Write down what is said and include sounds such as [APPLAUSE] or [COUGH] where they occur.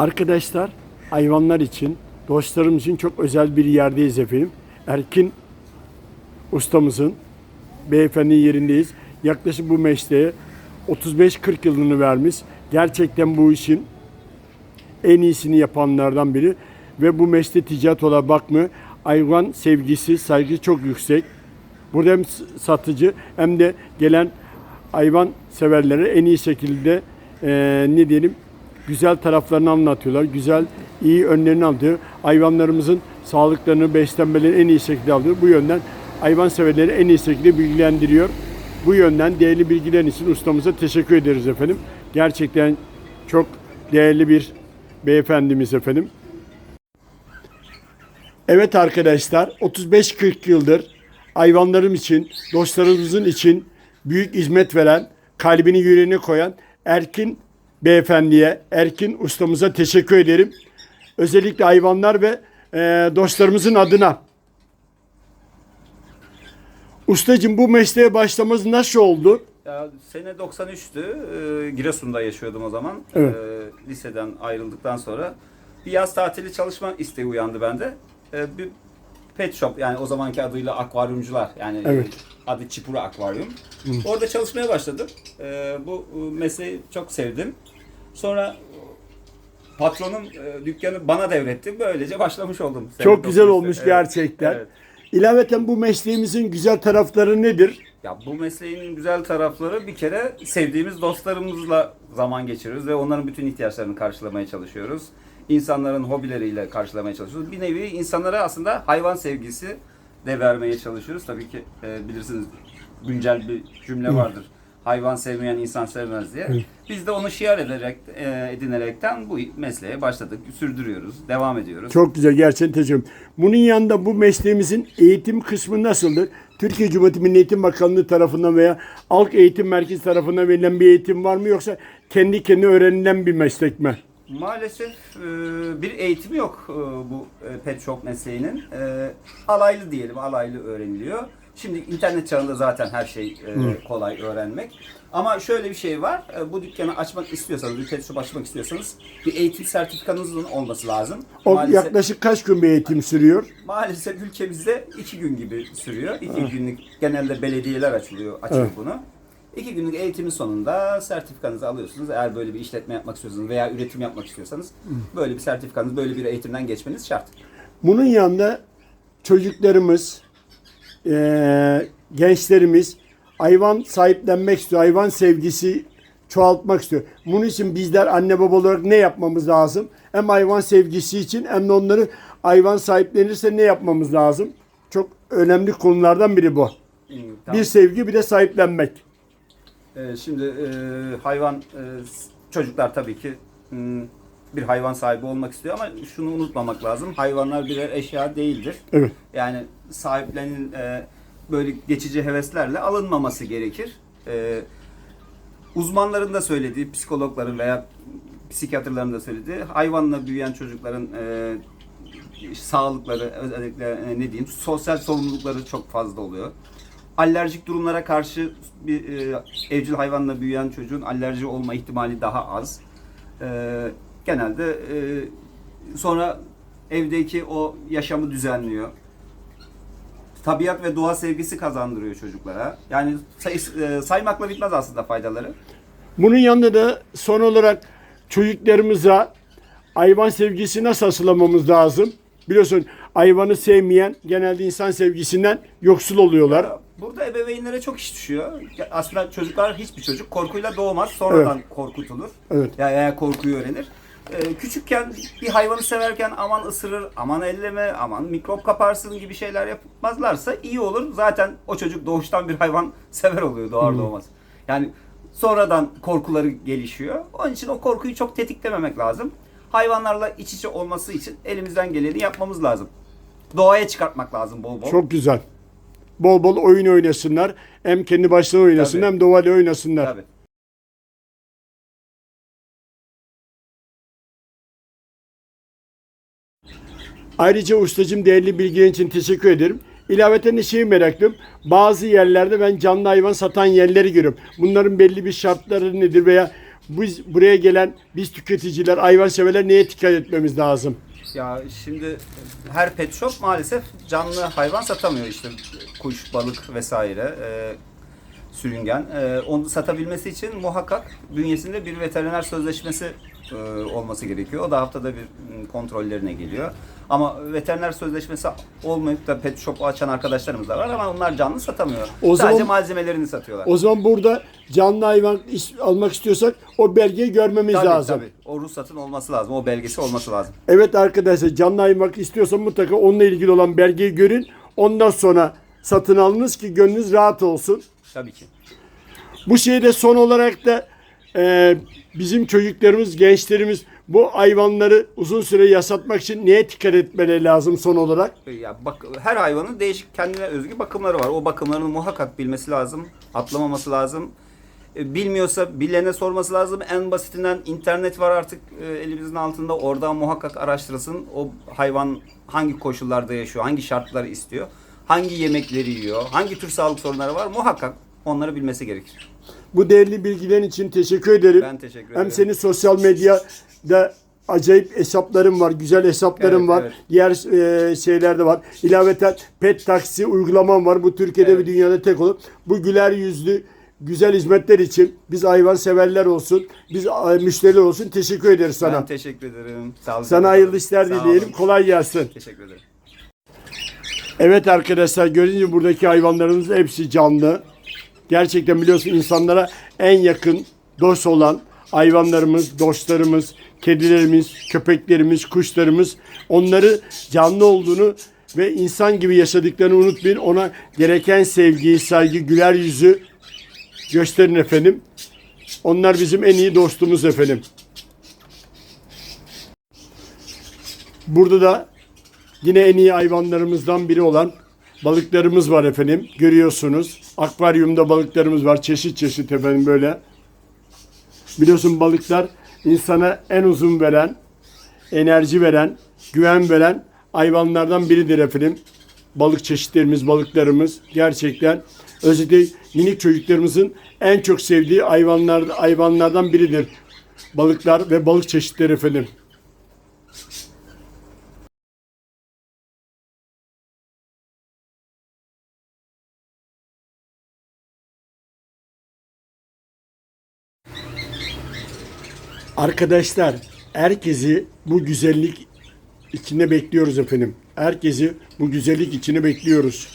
Arkadaşlar hayvanlar için, dostlarım için çok özel bir yerdeyiz efendim. Erkin ustamızın beyefendi yerindeyiz. Yaklaşık bu mesleğe 35-40 yılını vermiş. Gerçekten bu işin en iyisini yapanlardan biri ve bu mesleğe ticaret olarak bakmıyor. Hayvan sevgisi, saygı çok yüksek. Burada hem satıcı hem de gelen hayvan severlere en iyi şekilde eee, ne diyelim güzel taraflarını anlatıyorlar. Güzel, iyi önlerini anlatıyor. Hayvanlarımızın sağlıklarını, beslenmelerini en iyi şekilde alıyor. Bu yönden hayvan severleri en iyi şekilde bilgilendiriyor. Bu yönden değerli bilgiler için ustamıza teşekkür ederiz efendim. Gerçekten çok değerli bir beyefendimiz efendim. Evet arkadaşlar 35-40 yıldır hayvanlarım için, dostlarımızın için büyük hizmet veren, kalbini yüreğine koyan Erkin beyefendiye, Erkin ustamıza teşekkür ederim. Özellikle hayvanlar ve e, dostlarımızın adına. Ustacığım bu mesleğe başlamamız nasıl oldu? Ya sene 93'tü. Ee, Giresun'da yaşıyordum o zaman. Evet. Ee, liseden ayrıldıktan sonra bir yaz tatili çalışma isteği uyandı bende. Ee, bir pet shop yani o zamanki adıyla akvaryumcular yani Evet. adı Çipura Akvaryum. Orada çalışmaya başladım. Ee, bu e, mesleği çok sevdim. Sonra patronum e, dükkanı bana devretti. Böylece başlamış oldum. Çok güzel 93'te. olmuş Evet, gerçekten. evet. İlaveten bu mesleğimizin güzel tarafları nedir? Ya bu mesleğin güzel tarafları bir kere sevdiğimiz dostlarımızla zaman geçiriyoruz ve onların bütün ihtiyaçlarını karşılamaya çalışıyoruz. İnsanların hobileriyle karşılamaya çalışıyoruz. Bir nevi insanlara aslında hayvan sevgisi de vermeye çalışıyoruz. Tabii ki e, bilirsiniz güncel bir cümle vardır. Hayvan sevmeyen insan sevmez diye. Biz de onu şiar ederek, e, edinerekten bu mesleğe başladık. Sürdürüyoruz, devam ediyoruz. Çok güzel gerçekten teşekkür ederim. Bunun yanında bu mesleğimizin eğitim kısmı nasıldır? Türkiye Cumhuriyeti Milli Eğitim Bakanlığı tarafından veya Halk Eğitim Merkezi tarafından verilen bir eğitim var mı yoksa kendi kendine öğrenilen bir meslek mi? Maalesef e, bir eğitimi yok e, bu e, pet shop mesleğinin. E, Alaylı diyelim, alaylı öğreniliyor. Şimdi internet çağında zaten her şey e, kolay öğrenmek. Ama şöyle bir şey var, e, bu dükkanı açmak istiyorsanız, bir pet shop açmak istiyorsanız bir eğitim sertifikanızın olması lazım. O Maalesef, yaklaşık kaç gün bir eğitim sürüyor? maalesef ülkemizde iki gün gibi sürüyor. İki günlük genelde belediyeler açılıyor, açıyor bunu. İki günlük eğitimin sonunda sertifikanızı alıyorsunuz. Eğer böyle bir işletme yapmak istiyorsanız veya üretim yapmak istiyorsanız böyle bir sertifikanız, böyle bir eğitimden geçmeniz şart. Bunun yanında çocuklarımız, eee, gençlerimiz hayvan sahiplenmek istiyor, hayvan sevgisi çoğaltmak istiyor. Bunun için bizler anne baba olarak ne yapmamız lazım? Hem hayvan sevgisi için hem de onları hayvan sahiplenirse ne yapmamız lazım? Çok önemli konulardan biri bu. Bir sevgi bir de sahiplenmek. Ee, şimdi e, hayvan e, çocuklar tabii ki hmm, bir hayvan sahibi olmak istiyor ama şunu unutmamak lazım. Hayvanlar birer eşya değildir. Evet. Yani sahiplenin e, böyle geçici heveslerle alınmaması gerekir. E, uzmanların da söylediği, psikologların veya psikiyatrların da söylediği hayvanla büyüyen çocukların e, sağlıkları özellikle e, ne diyeyim sosyal sorumlulukları çok fazla oluyor. Alerjik durumlara karşı bir e, evcil hayvanla büyüyen çocuğun alerji olma ihtimali daha az. E, genelde e, sonra evdeki o yaşamı düzenliyor. Tabiat ve doğa sevgisi kazandırıyor çocuklara. Yani say- e, saymakla bitmez aslında faydaları. Bunun yanında da son olarak çocuklarımıza hayvan sevgisi nasıl aşılamamız lazım? Biliyorsun hayvanı sevmeyen genelde insan sevgisinden yoksul oluyorlar. Burada ebeveynlere çok iş düşüyor. Aslında çocuklar hiçbir çocuk korkuyla doğmaz. Sonradan korkutulur. Evet. Ya yani korkuyu öğrenir. Ee, küçükken bir hayvanı severken aman ısırır, aman elleme, aman mikrop kaparsın gibi şeyler yapmazlarsa iyi olur. Zaten o çocuk doğuştan bir hayvan [LAUGHS] sever oluyor doğar doğmaz. Yani sonradan korkuları gelişiyor. Onun için o korkuyu çok tetiklememek lazım. Hayvanlarla iç içe olması için elimizden geleni yapmamız lazım. Doğaya çıkartmak lazım bol bol. Çok güzel. Bol bol oyun oynasınlar. Hem kendi başlarına oynasınlar Tabii. hem doğayla oynasınlar. Tabii. Ayrıca ustacım değerli bilgilerin için teşekkür ederim. İlaveten de şeyi meraklıyım. Bazı yerlerde ben canlı hayvan satan yerleri görüyorum. Bunların belli bir şartları nedir veya biz buraya gelen biz tüketiciler, hayvan severler neye dikkat etmemiz lazım? Ya şimdi her pet shop maalesef canlı hayvan satamıyor işte kuş, balık vesaire, e, sürüngen. E, onu satabilmesi için muhakkak bünyesinde bir veteriner sözleşmesi olması gerekiyor. O da haftada bir kontrollerine geliyor. Ama veteriner sözleşmesi olmayıp da pet shop açan arkadaşlarımız da var ama onlar canlı satamıyor. O Sadece zaman- malzemelerini satıyorlar. O zaman burada canlı hayvan almak istiyorsak o belgeyi görmemiz tabii, lazım. tabii. O ruhsatın olması lazım. O belgesi olması lazım. Evet arkadaşlar canlı hayvan istiyorsan mutlaka onunla ilgili olan belgeyi görün. Ondan sonra satın alınız ki gönlünüz rahat olsun. Tabii ki. Bu şeyde son olarak da e, bizim çocuklarımız, gençlerimiz bu hayvanları uzun süre yasatmak için neye dikkat etmeleri lazım son olarak? Ya bak her hayvanın değişik kendine özgü bakımları var. O bakımlarını muhakkak bilmesi lazım, atlamaması lazım. E, Bilmiyorsa bilene sorması lazım. En basitinden internet var artık e, elimizin altında. Oradan muhakkak araştırsın. O hayvan hangi koşullarda yaşıyor, hangi şartları istiyor, hangi yemekleri yiyor, hangi tür sağlık sorunları var muhakkak onları bilmesi gerekir. Bu değerli bilgilerin için teşekkür ederim. Ben teşekkür Hem ederim. senin sosyal medyada acayip hesapların var, güzel hesapların Evet, var. evet. Diğer e, şeyler de var. İlaveten pet taksi uygulaman var. Bu Türkiye'de Evet. ve dünyada tek olur. Bu güler yüzlü güzel hizmetler için biz hayvan severler olsun, biz e, müşteriler olsun teşekkür ederiz sana. Ben teşekkür ederim. Sağ olun. Sana hayırlı işler dileyelim. Kolay gelsin. Teşekkür ederim. Evet arkadaşlar gördüğünüz gibi buradaki hayvanlarımız hepsi canlı. Gerçekten biliyorsun insanlara en yakın dost olan hayvanlarımız, dostlarımız, kedilerimiz, köpeklerimiz, kuşlarımız onları canlı olduğunu ve insan gibi yaşadıklarını unutmayın. Ona gereken sevgiyi, saygı, güler yüzü gösterin efendim. Onlar bizim en iyi dostumuz efendim. Burada da Yine en iyi hayvanlarımızdan biri olan balıklarımız var efendim. Görüyorsunuz. Akvaryumda balıklarımız var. Çeşit çeşit efendim böyle. Biliyorsun balıklar insana en uzun veren, enerji veren, güven veren hayvanlardan biridir efendim. Balık çeşitlerimiz, balıklarımız gerçekten özellikle minik çocuklarımızın en çok sevdiği hayvanlar hayvanlardan biridir. Balıklar ve balık çeşitleri efendim. Arkadaşlar herkesi bu güzellik içine bekliyoruz efendim. Herkesi bu güzellik içine bekliyoruz.